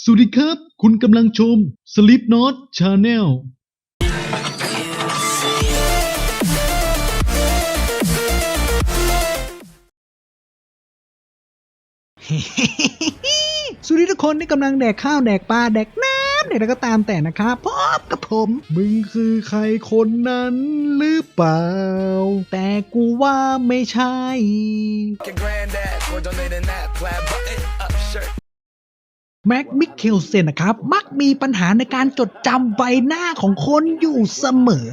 สวัสดีครับ คุณกำลังชม Sleep Not Channel สวัสดีทุกคนที่กำลังแดกข้าวแดกปลาแดกน้ำแดกอะไรก็ตามแต่นะครับพบกับผม มึงคือใครคนนั้นหรือเปล่า แต่กูว่าไม่ใช่ Your granddad for donating that plaid button. แม็กมิคเคลเซนนะครับ มักมีปัญหาในการจดจำใบหน้าของคนอยู่เสมอ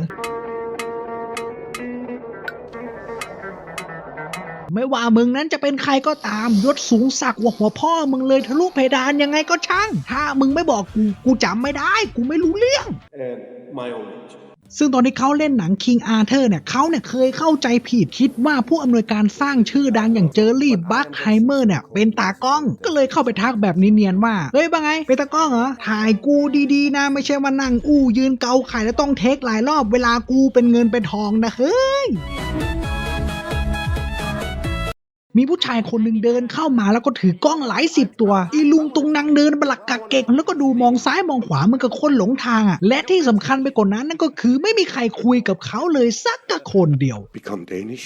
ไม่ว่ามึงนั้นจะเป็นใครก็ตามยศสูงสักกว่าหัวพ่อมึงเลยทะลุเพดานยังไงก็ช่าง ถ้ามึงไม่บอกกู กูจำไม่ได้ กูไม่รู้เรื่อง and my own age. ซึ่งตอนที่เขาเล่นหนัง King Arthur เนี่ยเขาเนี่ยเคยเข้าใจผิดคิดว่าผู้อำนวยการสร้างชื่อดังอย่างเจอร์รี่บัคไฮเมอร์เนี่ยเป็นตากล้อง ก็เลยเข้าไปทักแบบเนียนๆว่า เฮ้ยว่าไง เป็นตากล้องเหรอ ถ่ายกูดีๆนะ ไม่ใช่ว่านั่งอู้ยืนเกาไข่แล้วต้องเทคหลายรอบเวลากูเป็นเงินเป็นทองนะเฮ้ย มีผู้ชายคนหนึ่งเดินเข้ามาแล้วก็ถือกล้องหลายสิบตัว อีลุงตุงนางเดินบลักกักเก็กแล้วก็ดูมองซ้ายมองขวาเหมือนกับคนหลงทางอะ และที่สำคัญไปกว่านั้นนั่นก็คือไม่มีใครคุยกับเขาเลยสักกับคนเดียว Become Danish?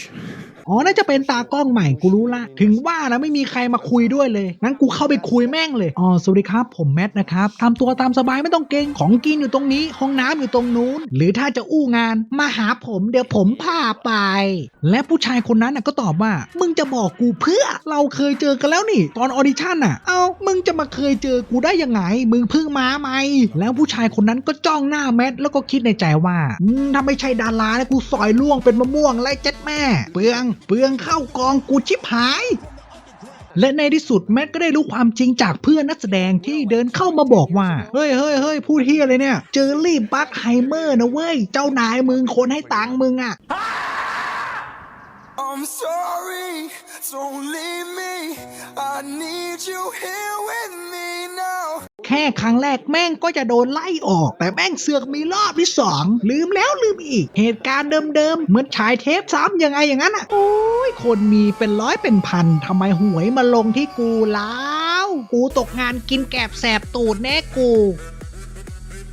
อ๋อ น่าจะเป็นตากล้องใหม่กูรู้ละ ถึงว่านะไม่มีใครมาคุยด้วยเลย งั้นกูเข้าไปคุยแม่งเลย อ๋อ สวัสดีครับผมแมทนะครับทำตัวตามสบายไม่ต้องเกรงของกินอยู่ตรงนี้ ห้องน้ำอยู่ตรงนู้น หรือถ้าจะอู้งานมาหาผมเดี๋ยวผมพาไป และผู้ชายคนนั้นน่ะก็ตอบว่า มึงจะบอกกูเพื่อเราเคยเจอกันแล้วนี่ ตอนออดิชั่นน่ะ เอ้ามึงจะมาเคยเจอกูได้ยังไง มึงเพิ่งมาไหม แล้วผู้ชายคนนั้นก็จ้องหน้าแมทแล้วก็คิดในใจว่าถ้าไม่ใช่ดาราเนี่ยกูสอยล่วงเป็นมะม่วงไล่เจ็ดแม่ เปลือง เปลืองเข้ากองกูชิบหายและในที่สุดแมทก็ได้รู้ความจริงจากเพื่อนนักแสดงที่เดินเข้ามาบอกว่า เฮ้ยเฮ้ยเฮ้ยพูดเฮียอะไรเนี่ย เจอรี่บัคไฮเมอร์นะเว้ย เจ้านายมึงคนให้ตังค์มึงอะ I'm sorry, don't leave me. I need you here with me now. แค่ครั้งแรกแม่งก็จะโดนไล่ออก แต่แม่งเสือกมีรอบที่สองลืมแล้วลืมอีก เหตุการณ์เดิมๆ เหมือนฉายเทปซ้ำยังไงอย่างนั้นอะ โอ้ย คนมีเป็นร้อยเป็นพันทำไมหวยมาลงที่กูแล้ว กูตกงานกินแกบแสบตูดแน่กู